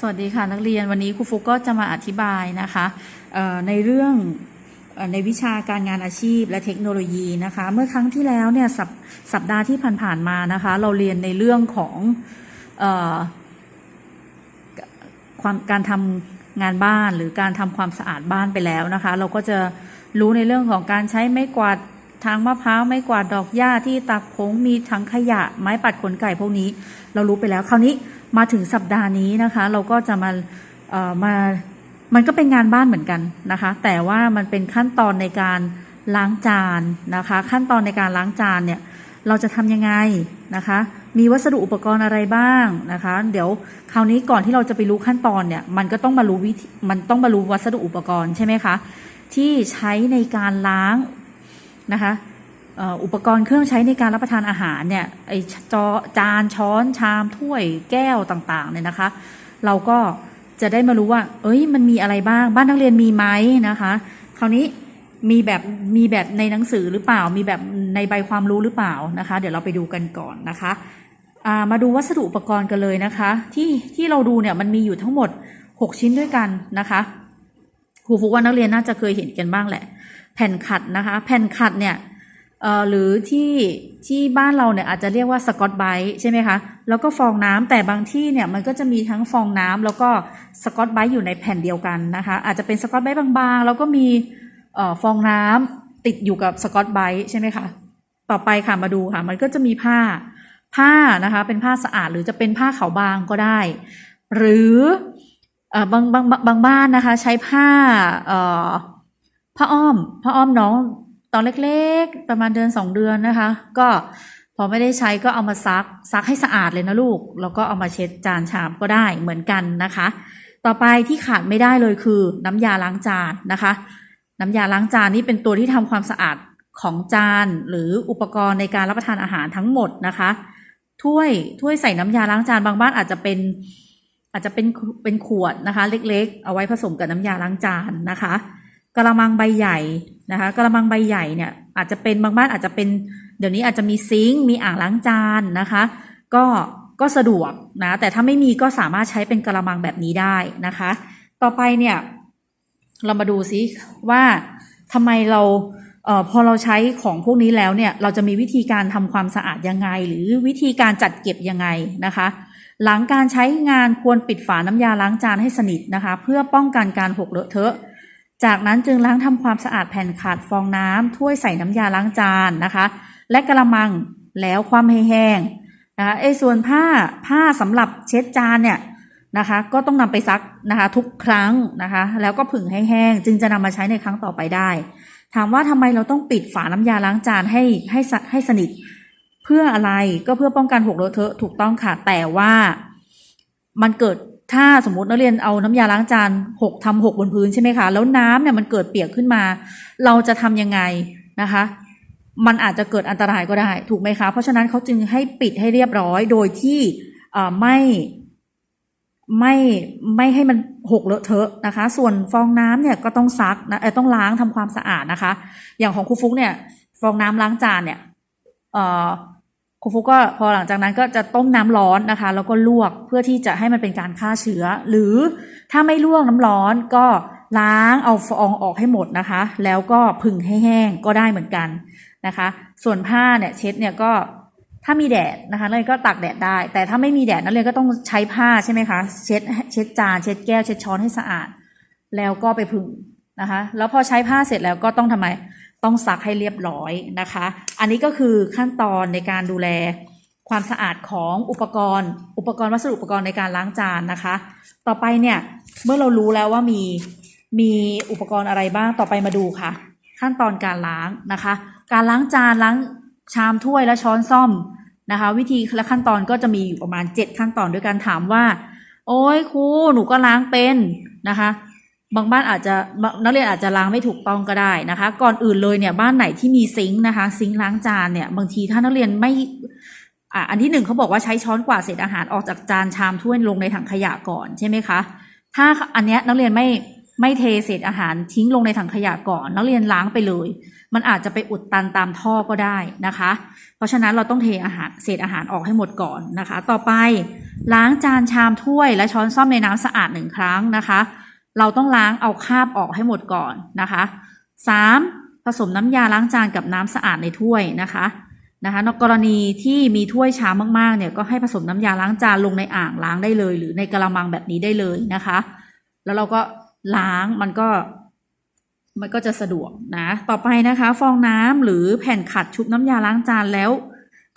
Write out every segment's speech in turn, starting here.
สวัสดีค่ะนักเรียนวันนี้ครูฟุกก็จะมาอธิบายนะคะในเรื่องในวิชาการงานอาชีพและเทคโนโลยีนะคะ เมื่อครั้งที่แล้วเนี่ยสัปสัปดาห์ที่ผ่านๆมานะคะ เราเรียนในเรื่องของออความการทำงานบ้านหรือการทำความสะอาดบ้านไปแล้วนะคะ เราก็จะรู้ในเรื่องของการใช้ไม้กวาด ทางมะพร้าวไม้กวาดดอกหญ้าที่ตักผงมีถังขยะ ไม้ปัดขนไก่พวกนี้ เรารู้ไปแล้วคราวนี้มาถึงสัปดาห์นี้นะคะ เราก็จะมาเอ่อมามันก็เป็นงานบ้านเหมือนกันนะคะ แต่ว่ามันเป็นขั้นตอนในการล้างจานนะคะ ขั้นตอนในการล้างจานเนี่ยเราจะทำยังไงนะคะ มีวัสดุอุปกรณ์อะไรบ้างนะคะ เดี๋ยวคราวนี้ก่อนที่เราจะไปรู้ขั้นตอนเนี่ย มันก็ต้องมารู้วิธีมันต้องมารู้วัสดุอุปกรณ์ใช่ไหมคะ ที่ใช้ในการล้าง นะคะอุปกรณ์เครื่องใช้ในการรับประทานอาหารเนี่ยไอจอจานช้อนชามถ้วยแก้วต่างๆเนี่ยนะคะ เราก็จะได้มารู้ว่า เอ้ยมันมีอะไรบ้างบ้านนักเรียนมีไหมนะคะ คราวนี้มีแบบมีแบบในหนังสือหรือเปล่า มีแบบในใบความรู้หรือเปล่านะคะ เดี๋ยวเราไปดูกันก่อนนะคะามาดูวัสดุอุปกรณ์กันเลยนะคะ ที่ที่เราดูเนี่ยมันมีอยู่ทั้งหมด 6 ชิ้นด้วยกันนะคะครูฟุกว่านักเรียนน่าจะเคยเห็นกันบ้างแหละ แผ่นขัดนะคะ แผ่นขัดเนี่ยหรือที่ที่บ้านเราเนี่ยอาจจะเรียกว่าสกอตไบรท์ใช่ไหมคะแล้วก็ฟองน้ำแต่บางที่เนี่ยมันก็จะมีทั้งฟองน้ำแล้วก็สกอตไบรท์อยู่ในแผ่นเดียวกันนะคะ อาจจะเป็นสกอตไบรท์บางๆ แล้วก็มีฟองน้ำติดอยู่กับสกอตไบรท์ใช่ไหมคะต่อไปค่ะมาดูค่ะ มันก็จะมีผ้าผ้านะคะ เป็นผ้าสะอาดหรือจะเป็นผ้าขาวบางก็ได้ หรืออบางบางบางบางบ้านนะคะ ใช้ผ้า เอ่อผ้าอ้อมผ้าอ้อมน้องตอนเล็กๆ ประมาณเดือนสองเดือนนะคะ ก็พอไม่ได้ใช้ก็เอามาซักซักให้สะอาดเลยนะลูก แล้วก็เอามาเช็ดจานชามก็ได้เหมือนกันนะคะ ต่อไปที่ขาดไม่ได้เลยคือน้ำยาล้างจานนะคะ น้ำยาล้างจานนี่เป็นตัวที่ทำความสะอาดของจานหรืออุปกรณ์ในการรับประทานอาหารทั้งหมดนะคะถ้วยถ้วยใส่น้ำยาล้างจานบางบ้านอาจจะเป็นอาจจะเป็นเป็นขวดนะคะ เล็กๆ เอาไว้ผสมกับน้ำยาล้างจานนะคะ กระมังใบใหญ่นะคะกระมังใบใหญ่เนี่ยอาจจะเป็นบางบ้านอาจจะเป็นเดี๋ยวนี้อาจจะมีซิงค์มีอ่างล้างจานนะคะ ก็ก็สะดวกนะแต่ถ้าไม่มีก็สามารถใช้เป็นกระมังแบบนี้ได้นะคะ ต่อไปเนี่ยเรามาดูซิว่าทำไมเราเออพอเราใช้ของพวกนี้แล้วเนี่ยเราจะมีวิธีการทำความสะอาดยังไง หรือวิธีการจัดเก็บยังไงนะคะ หลังการใช้งานควรปิดฝาน้ำยาล้างจานให้สนิทนะคะ เพื่อป้องกันการหกเลอะเทอะ จากนั้นจึงล้างทำความสะอาดแผ่นขาดฟองน้ำถ้วยใส่น้ำยาล้างจานนะคะ และกระมังแล้วคว่ำให้แห้งนะคะไอ้ส่วนผ้าผ้าสำหรับเช็ดจานเนี่ยนะคะ ก็ต้องนำไปซักนะคะทุกครั้งนะคะ แล้วก็ผึ่งให้แห้ง จึงจะนำมาใช้ในครั้งต่อไปได้ ถามว่าทำไมเราต้องปิดฝาน้ำยาล้างจานให้ให้ให้สนิท เพื่ออะไรก็เพื่อป้องกันหกเลอะเทอะถูกต้องค่ะแต่ว่ามันเกิด ถ้าสมมตินักเรียนเอาน้ำยาล้างจานหกทำหกบนพื้นใช่ไหมคะ แล้วน้ำเนี่ยมันเกิดเปียกขึ้นมา เราจะทำยังไงนะคะ มันอาจจะเกิดอันตรายก็ได้ถูกไหมคะ เพราะฉะนั้นเขาจึงให้ปิดให้เรียบร้อยโดยที่ไม่ไม่ไม่ให้มันหกเลอะเทอะนะคะ ส่วนฟองน้ำเนี่ยก็ต้องซักนะต้องล้างทำความสะอาดนะคะ อย่างของครูฟุกเนี่ย ฟองน้ำล้างจานเนี่ยเอ่อ ครูฟุกก็พอหลังจากนั้นก็จะต้มน้ำร้อนนะคะ แล้วก็ลวกเพื่อที่จะให้มันเป็นการฆ่าเชื้อ หรือถ้าไม่ลวกน้ำร้อนก็ล้างเอาฟองออกให้หมดนะคะ แล้วก็ผึ่งให้แห้งก็ได้เหมือนกันนะคะ ส่วนผ้าเนี่ยเช็ดเนี่ยก็ถ้ามีแดดนะคะนักเรียนก็ตากแดดได้ แต่ถ้าไม่มีแดดนักเรียนก็ต้องใช้ผ้าใช่ไหมคะเช็ดเช็ดจานเช็ดแก้วเช็ดช้อนให้สะอาด แล้วก็ไปผึ่งนะคะ แล้วพอใช้ผ้าเสร็จแล้วก็ต้องทำไม ต้องซักให้เรียบร้อยนะคะ อันนี้ก็คือขั้นตอนในการดูแลความสะอาดของอุปกรณ์ อุปกรณ์วัสดุอุปกรณ์ในการล้างจานนะคะ ต่อไปเนี่ยเมื่อเรารู้แล้วว่ามีมีอุปกรณ์อะไรบ้างต่อไปมาดูค่ะ ขั้นตอนการล้างนะคะ การล้างจานล้างชามถ้วยและช้อนซ่อมนะคะ วิธีและขั้นตอนก็จะมีอยู่ประมาณ 7 ขั้นตอนด้วยกันถามว่า โอ้ยครูหนูก็ล้างเป็นนะคะ บางบ้านอาจจะนักเรียนอาจจะล้างไม่ถูกต้องก็ได้นะคะ ก่อนอื่นเลยเนี่ยบ้านไหนที่มีซิงค์นะคะ ซิงค์ล้างจานเนี่ยบางทีถ้านักเรียนไม่อะอันที่หนึ่งเขาบอกว่าใช้ช้อนกวาดเศษอาหารออกจากจานชามถ้วยลงในถังขยะก่อนใช่ไหมคะ ถ้าอันเนี้ยนักเรียนไม่ไม่เทเศษอาหารทิ้งลงในถังขยะก่อน นักเรียนล้างไปเลย มันอาจจะไปอุดตันตามท่อก็ได้นะคะ เพราะฉะนั้นเราต้องเทอาหารเศษอาหารออกให้หมดก่อนนะคะ ต่อไปล้างจานชามถ้วยและช้อนซ่อมในน้ำสะอาดหนึ่งครั้งนะคะ เราต้องล้างเอาคราบออกให้หมดก่อนนะคะสามผสมน้ำยาล้างจานกับน้ำสะอาดในถ้วยนะคะนะคะนกกรณีที่มีถ้วยชามมากๆเนี่ยก็ให้ผสมน้ำยาล้างจานลงในอ่างล้างได้เลย หรือในกระมังแบบนี้ได้เลยนะคะ แล้วเราก็ล้างมันก็ มันก็จะสะดวกนะ ต่อไปนะคะ ฟองน้ำหรือแผ่นขัดชุบน้ำยาล้างจานแล้ว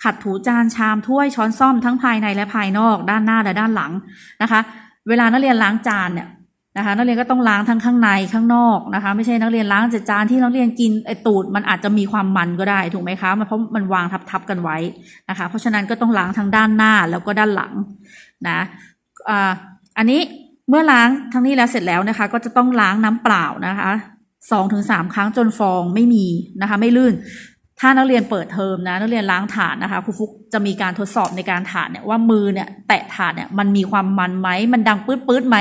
ขัดถูจานชามถ้วยช้อนซ่อมทั้งภายในและภายนอกด้านหน้าและด้านหลังนะคะ เวลานักเรียนล้างจานเนี่ย นะคะนักเรียนก็ต้องล้างทั้งข้างในข้างนอกนะคะ ไม่ใช่นักเรียนล้างแต่จานที่นักเรียนกินไอตูดมันอาจจะมีความมันก็ได้ถูกไหมคะมันเพราะมันวางทับๆกันไว้นะคะ เพราะฉะนั้นก็ต้องล้างทั้งด้านหน้าแล้วก็ด้านหลังนะอ่าอันนี้เมื่อล้างทั้งนี้แล้วเสร็จแล้วนะคะ ก็จะต้องล้างน้ำเปล่านะคะสองถึงสามครั้งจนฟองไม่มีนะคะ ไม่ลื่น ถ้านักเรียนเปิดเทอมนะนักเรียนล้างถาดนะคะครูฟุกจะมีการทดสอบในการถาดเนี่ยว่ามือเนี่ยแตะถาดเนี่ยมันมีความมันไหมมันดังปื๊ดปื๊ดไหม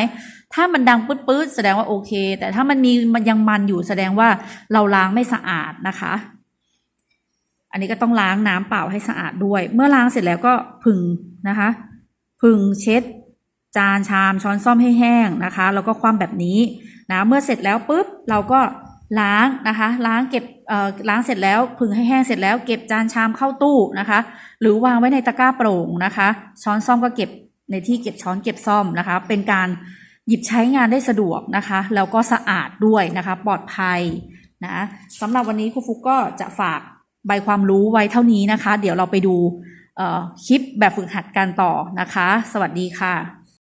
ถ้ามันดังปื๊ดปื๊ดแสดงว่าโอเค แต่ถ้ามันมีมันยังมันอยู่แสดงว่าเราล้างไม่สะอาดนะคะ อันนี้ก็ต้องล้างน้ำเปล่าให้สะอาดด้วย เมื่อล้างเสร็จแล้วก็ผึ่งนะคะผึ่งเช็ด จานชามช้อนซ่อมให้แห้งนะคะแล้วก็คว่ำแบบนี้นะเมื่อเสร็จแล้วปุ๊บเราก็ ล้างนะคะ ล้างเก็บล้างเสร็จแล้วผึ่งให้แห้งเสร็จแล้วเก็บจานชามเข้าตู้นะคะ หรือวางไว้ในตะกร้าโปร่งนะคะ ช้อนซ่อมก็เก็บในที่เก็บช้อนเก็บซ่อมนะคะ เป็นการหยิบใช้งานได้สะดวกนะคะแล้วก็สะอาดด้วยนะคะ ปลอดภัยนะสำหรับวันนี้ครูฟุกก็จะฝากใบความรู้ไว้เท่านี้นะคะ เดี๋ยวเราไปดูคลิปแบบฝึกหัดกันต่อนะคะ สวัสดีค่ะ